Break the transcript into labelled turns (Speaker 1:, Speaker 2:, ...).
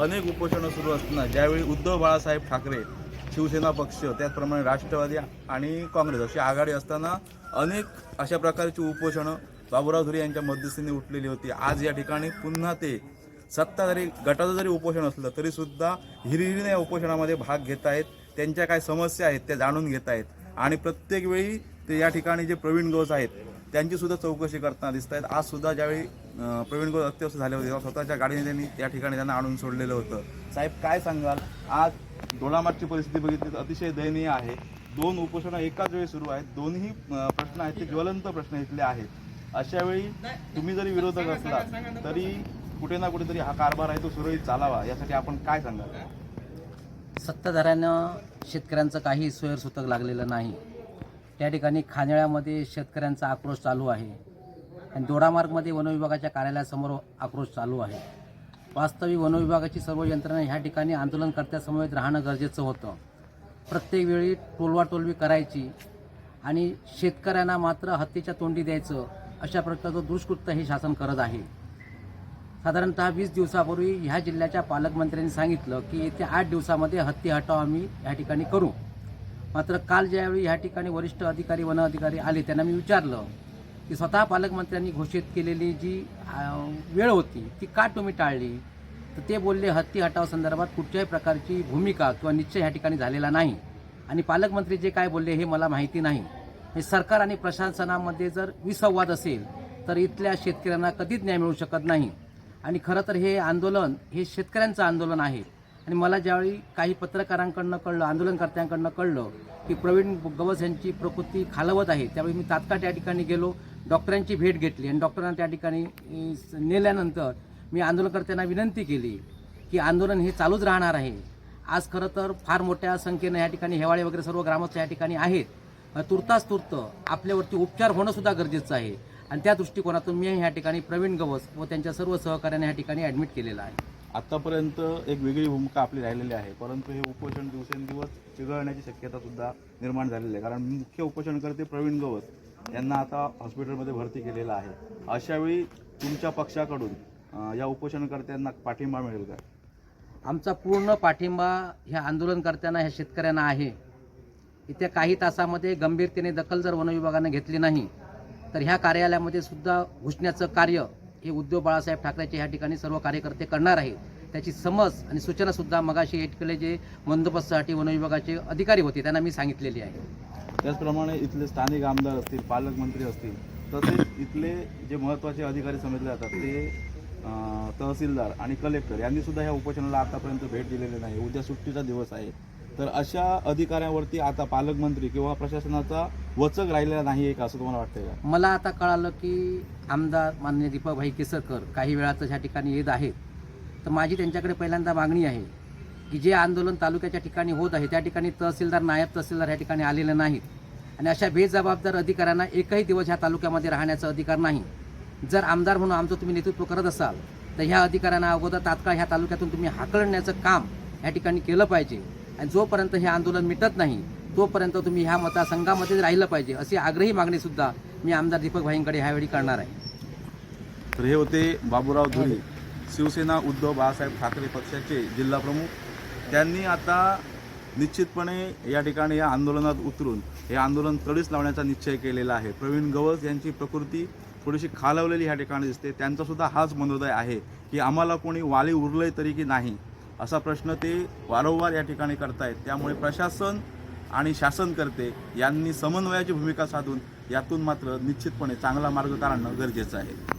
Speaker 1: अनेक उपोषणं सुरू असताना ज्यावेळी उद्धव बाळासाहेब ठाकरे शिवसेना पक्ष त्याचप्रमाणे राष्ट्रवादी आणि काँग्रेस अशी आघाडी असताना अनेक अशा प्रकारची उपोषणं बाबुराव धुरे यांच्या मध्यस्थीने उठलेली होती. आज या ठिकाणी पुन्हा ते सत्ताधारी गटाचं जरी उपोषण असलं तरीसुद्धा हिरहिरीने हिरिरीने या उपोषणामध्ये भाग घेत आहेत. त्यांच्या काय समस्या आहेत त्या जाणून घेत आहेत. आणि प्रत्येक वेळी ते या ठिकाणी जे प्रवीण गोज आहेत त्यांची सुद्धा चौकशी करताना दिसत आहेत आज सुद्धा ज्यावेळी प्रवीण गोज अत्यवस्थ झाले होते तेव्हा स्वतःच्या गाडीने त्यांनी त्या ठिकाणी त्यांना आणून सोडलेलं होतं. साहेब काय सांगाल? आज डोळामागची परिस्थिती बघितली तर अतिशय दयनीय आहे. दोन उपोषणं एकाच वेळी सुरू आहेत. दोन्ही प्रश्न आहेत ते ज्वलंत प्रश्न इथले आहेत. अशा वेळी तुम्ही जरी विरोधक असलात तरी कुठे ना कुठेतरी हा कारभार आहे तो सुरळीत चालावा. यासाठी आपण काय सांगाल?
Speaker 2: सत्ताधाऱ्यानं शेतकऱ्यांचं काही सोयरसूतक लागलेलं नाही. त्या ठिकाणी खांदेळ्यामध्ये शेतकऱ्यांचा आक्रोश चालू आहे. आणि दोडामार्गमध्ये वनविभागाच्या कार्यालयासमोर आक्रोश चालू आहे. वास्तविक वनविभागाची सर्व यंत्रणा ह्या ठिकाणी आंदोलनकर्त्यासमवेत राहणं गरजेचं होतं. प्रत्येक वेळी टोलवाटोलवी करायची आणि शेतकऱ्यांना मात्र हत्तीच्या तोंडी द्यायचं अशा प्रकारचं दुष्कृत्य हे शासन करत आहे. साधारणतः वीस दिवसापूर्वी ह्या जिल्ह्याच्या पालकमंत्र्यांनी सांगितलं की येत्या आठ दिवसामध्ये हत्ती हटाव आम्ही या ठिकाणी करू. मात्र काल ज्यावेळी ह्या ठिकाणी वरिष्ठ अधिकारी वन अधिकारी आले त्यांना मी विचारलं की स्वतः पालकमंत्र्यांनी घोषित केलेली जी वेळ होती ती का तुम्ही टाळली? तर ते बोलले हत्ती हटाव संदर्भात कुठच्याही प्रकारची भूमिका किंवा निश्चय ह्या ठिकाणी झालेला नाही. आणि पालकमंत्री जे काय बोलले हे मला माहिती नाही. हे सरकार आणि प्रशासनामध्ये जर विसंवाद असेल तर इथल्या शेतकऱ्यांना कधीच न्याय मिळू शकत नाही. आणि खरं तर हे आंदोलन हे शेतकऱ्यांचं आंदोलन आहे. आणि मला ज्यावेळी काही पत्रकारांकडनं कळलं आंदोलनकर्त्यांकडनं कळलं की प्रवीण गवस यांची प्रकृती खालवत आहे त्यावेळी मी तात्काळ त्या ठिकाणी गेलो डॉक्टरांची भेट घेतली आणि डॉक्टरांना त्या ठिकाणी नेल्यानंतर मी आंदोलनकर्त्यांना विनंती केली की आंदोलन हे चालूच राहणार आहे. आज खरं तर फार मोठ्या संख्येनं या ठिकाणी हेवाळे वगैरे सर्व ग्रामस्थ या ठिकाणी आहेत. तुर्तास तुर्त आपल्यावरती उपचार होणंसुद्धा गरजेचं आहे. आणि त्या दृष्टिकोनातून मी ह्या ठिकाणी प्रवीण गवस व त्यांच्या सर्व सहकार्याने ह्या ठिकाणी ॲडमिट केलेलं आहे.
Speaker 1: आत्तापर्यंत एक वेगळी भूमिका आपली राहिलेली आहे. परंतु हे उपोषण दिवसेंदिवस चिघळण्याची शक्यतासुद्धा निर्माण झालेली आहे. कारण मुख्य उपोषणकर्ते प्रवीण गवत यांना आता हॉस्पिटलमध्ये भरती केलेलं आहे. अशावेळी तुमच्या पक्षाकडून या उपोषणकर्त्यांना पाठिंबा मिळेल का?
Speaker 2: आमचा पूर्ण पाठिंबा ह्या आंदोलनकर्त्यांना ह्या शेतकऱ्यांना आहे. इथे काही तासामध्ये गंभीरतेने दखल जर वनविभागाने घेतली नाही तर ह्या कार्यालयामध्ये सुद्धा घुसण्याचं कार्य हे उद्धव बाळासाहेब ठाकरेचे ह्या ठिकाणी सर्व कार्यकर्ते करणार आहेत. त्याची समज आणि सूचनासुद्धा मगाशी इथले जे बंदोबस्तासाठी वनविभागाचे अधिकारी होते त्यांना मी सांगितलेली आहे.
Speaker 1: त्याचप्रमाणे इथले स्थानिक आमदार असतील पालकमंत्री असतील तसेच इथले जे महत्त्वाचे अधिकारी समजले जातात ते तहसीलदार आणि कलेक्टर यांनी सुद्धा ह्या उपोषणाला आतापर्यंत भेट दिलेली नाही. उद्या सुट्टीचा दिवस आहे. तर अशा अधिकाऱ्यांवरती आता पालकमंत्री किंवा प्रशासनाचा वचक राहिलेला नाही आहे का असं तुम्हाला वाटतंय का?
Speaker 2: मला आता कळालं की आमदार माननीय दीपकभाई केसरकर काही वेळातच ह्या ठिकाणी येत आहेत. तर माझी त्यांच्याकडे पहिल्यांदा मागणी आहे की जे आंदोलन तालुक्याच्या ठिकाणी होत आहे त्या ठिकाणी तहसीलदार नायब तहसीलदार ह्या ठिकाणी आलेले नाहीत. आणि अशा बेजबाबदार अधिकाऱ्यांना एकही दिवस ह्या तालुक्यामध्ये राहण्याचा अधिकार नाही. जर आमदार म्हणून आमचं तुम्ही नेतृत्व करत असाल तर ह्या अधिकाऱ्यांना अगोदर तात्काळ ह्या तालुक्यातून तुम्ही हाकलण्याचं काम ह्या ठिकाणी केलं पाहिजे. आणि जोपर्यंत हे आंदोलन मिटत नाही तोपर्यंत तुम्ही ह्या मतदारसंघामध्ये राहिलं पाहिजे अशी आग्रही मागणीसुद्धा मी आमदार दीपक भाईंकडे ह्यावेळी करणार आहे.
Speaker 1: तर हे होते बाबूराव धुळे शिवसेना उद्धव बाळासाहेब ठाकरे पक्षाचे जिल्हा प्रमुख. त्यांनी आता निश्चितपणे या ठिकाणी या आंदोलनात उतरून हे आंदोलन तडीस लावण्याचा निश्चय केलेला आहे. प्रवीण गवस यांची प्रकृती थोडीशी खालवलेली ह्या ठिकाणी दिसते. त्यांचा सुद्धा हाच मनोदय आहे की आम्हाला कोणी वाली उरलंय तरी की नाही. असा प्रश्न ते वारंवार या ठिकाणी करतायत. त्यामुळे प्रशासन आणि शासनकर्ते यांनी समन्वयाची भूमिका साधून यातून मात्र निश्चितपणे चांगला मार्ग काढणं गरजेचं आहे.